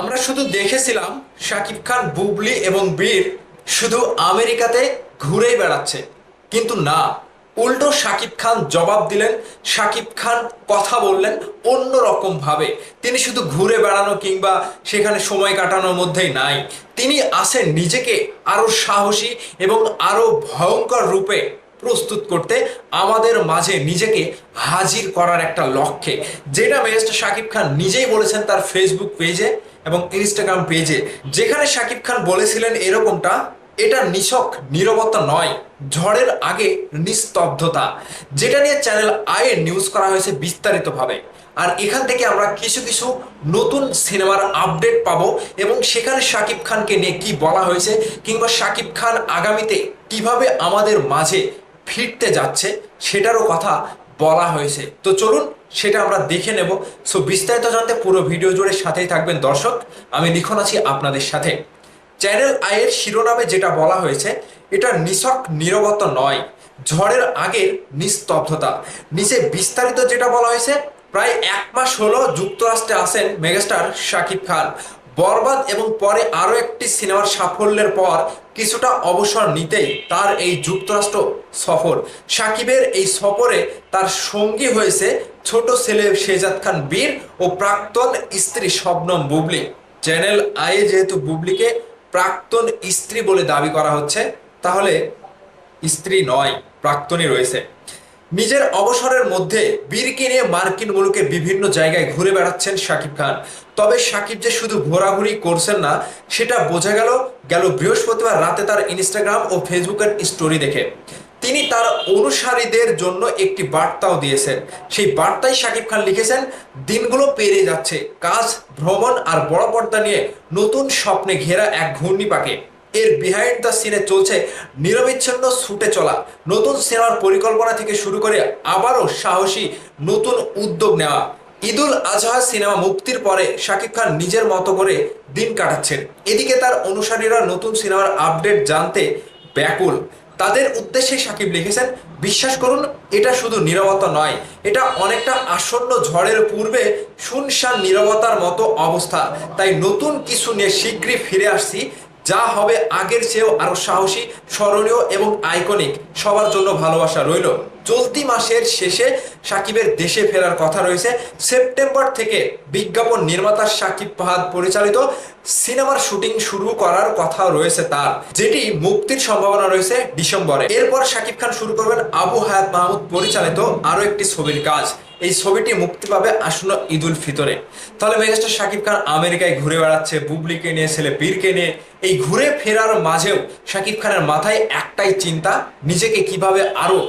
আমরা শুধু দেখেছিলাম শাকিব খান, বুবলি এবং বীর শুধু আমেরিকাতে ঘুরেই বেড়াচ্ছে। কিন্তু না, উল্টো শাকিব খান জবাব দিলেন শাকিব খান কথা বললেন অন্য ভাবে তিনি শুধু ঘুরে বেড়ানো কিংবা সেখানে সময় কাটানোর মধ্যেই নাই। তিনি আসেন নিজেকে আরও সাহসী এবং আরও ভয়ঙ্কর রূপে প্রস্তুত করতে আমাদের মাঝে নিজেকে হাজির করার একটা লক্ষ্যে। যেটা মেজেস্টার শাকিব খান নিজেই বলেছেন তার ফেসবুক পেজে এবং ইনস্টাগ্রাম পেজে যেখানে শাকিব খান বলেছিলেন এরকমটা, এটা নিছক, নীরবতা নয়, ঝড়ের আগে নিস্তব্ধতা। যেটা নিয়ে চ্যানেল আয়ে নিউজ করা হয়েছে বিস্তারিতভাবে। আর এখান থেকে আমরা কিছু কিছু নতুন সিনেমার আপডেট পাবো এবং সেখানে শাকিব খানকে নিয়ে কি বলা হয়েছে কিংবা শাকিব খান আগামীতে কীভাবে আমাদের মাঝে ফিরতে যাচ্ছে, সেটারও কথা বলা হয়েছে। তো চলুন, সেটা আমরা দেখে নেব। সো বিস্তারিত জানতে পুরো ভিডিও জুড়ে সাথেই থাকবেন দর্শক। আমি লিখন আছি আপনাদের সাথে। চ্যানেল আয়ের শিরোনামে যেটা বলা হয়েছে, এটা নিছক নীরবতা নয়, ঝড়ের আগের নিস্তব্ধতা। নিচে বিস্তারিত যেটা বলা হয়েছে, প্রায় এক মাস হলো যুক্তরাষ্ট্রে আসেন মেগাস্টার শাকিব খান। বরবাদ এবং পরে আরও একটি সিনেমার সাফল্যের পর কিছুটা অবসর নিতেই তার এই যুক্তরাষ্ট্র সফর। সাকিবের এই সফরে তার সঙ্গী হয়েছে ছোট ছেলে শেজাদ খান বীর ও প্রাক্তন স্ত্রী শবনম বুবলি। চ্যানেল আয়ে যেহেতু বুবলিকে প্রাক্তন স্ত্রী বলে দাবি করা হচ্ছে, তাহলে স্ত্রী নয়, প্রাক্তনই রয়েছে। নিজের অবসরের মধ্যে বীরকে নিয়ে মার্কিন মুলুকে বিভিন্ন জায়গায় ঘুরে বেড়াচ্ছেন শাকিব খান। তবে শাকিব যে শুধু ঘোরাঘুরি করছেন না, সেটা বোঝা গেল গেল বৃহস্পতিবার রাতে তার ইনস্টাগ্রাম ও ফেসবুকের স্টোরি দেখে। তিনি তার অনুসারীদের জন্য একটি বার্তাও দিয়েছেন। সেই বার্তায় শাকিব খান লিখেছেন, দিনগুলো পেরে যাচ্ছে। কাজ, ভ্রমণ আর বড় পর্দা নিয়ে নতুন স্বপ্নে ঘেরা এক ঘূর্ণিপাকে। এর বিহাইন্ড দ্য সিনে চলছে নিরবিচ্ছিন্ন ছুটে চলা। নতুন সিনেমার পরিকল্পনা থেকে শুরু করে আবারও সাহসী নতুন উদ্যোগ নেওয়া। ঈদুল আজহা সিনেমা মুক্তির পরে শাকিব খান নিজের মতো করে দিন কাটাচ্ছেন। এদিকে তার অনুসারীরা নতুন সিনেমার আপডেট জানতে ব্যাকুল। তাদের উদ্দেশ্যে সাকিব লিখেছেন, বিশ্বাস করুন, এটা শুধু নীরবতা নয়, এটা অনেকটা আসন্ন ঝড়ের পূর্বে শুনশান নীরবতার মতো অবস্থা। তাই নতুন কিছু নিয়ে শীঘ্রই ফিরে আসছি যা হবে আগের চেয়েও আরও সাহসী স্মরণীয় এবং আইকনিক সবার জন্য ভালোবাসা রইল। চলতি মাসের শেষে সাকিবের দেশে ফেরার কথা রয়েছে। সেপ্টেম্বর থেকে বিজ্ঞাপন নির্মাতা সাকিব ফাহাদ পরিচালিত সিনেমার শুটিং শুরু করার কথা রয়েছে তার, যেটি মুক্তির সম্ভাবনা রয়েছে ডিসেম্বরে। এরপর সাকিব খান শুরু করবেন আবু হায়াত মাহমুদ পরিচালিত আরও একটি ছবির কাজ। এই ছবিটি মুক্তি পাবে আসন্ন ঈদুল ফিতরে। তাহলে মেগাস্টার শাকিব খান আমেরিকায় ঘুরে বেড়াচ্ছে, বুবলিকে নিয়ে, ছেলে বীরকে নিয়ে। এই ঘুরে ফেরার মাঝেও শাকিব খানের মাথায় একটাই চিন্তা, নিজেকে কীভাবে আরও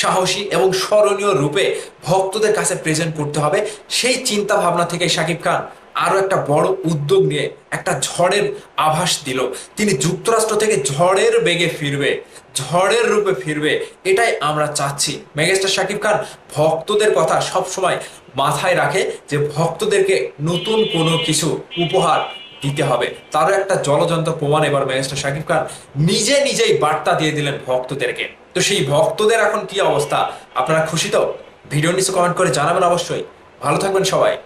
সাহসী এবং স্মরণীয় রূপে ভক্তদের কাছে প্রেজেন্ট করতে হবে। সেই চিন্তা ভাবনা থেকে শাকিব খান আরও একটা বড় উদ্যোগ নিয়ে একটা ঝড়ের আভাস দিল। তিনি যুক্তরাষ্ট্র থেকে ঝড়ের বেগে ফিরবে, ঝড়ের রূপে ফিরবে, এটাই আমরা চাচ্ছি। মেগাস্টার শাকিব খান ভক্তদের কথা সব সময় মাথায় রাখে যে ভক্তদেরকে নতুন কোনো কিছু উপহার দিতে হবে। তারও একটা জলযন্ত্র প্রমাণ এবার মেগাস্টার শাকিব খান নিজে নিজেই বার্তা দিয়ে দিলেন ভক্তদেরকে। তো সেই ভক্তদের এখন কি অবস্থা? আপনারা খুশি তো? ভিডিও নিচে কমেন্ট করে জানাবেন অবশ্যই। ভালো থাকবেন সবাই।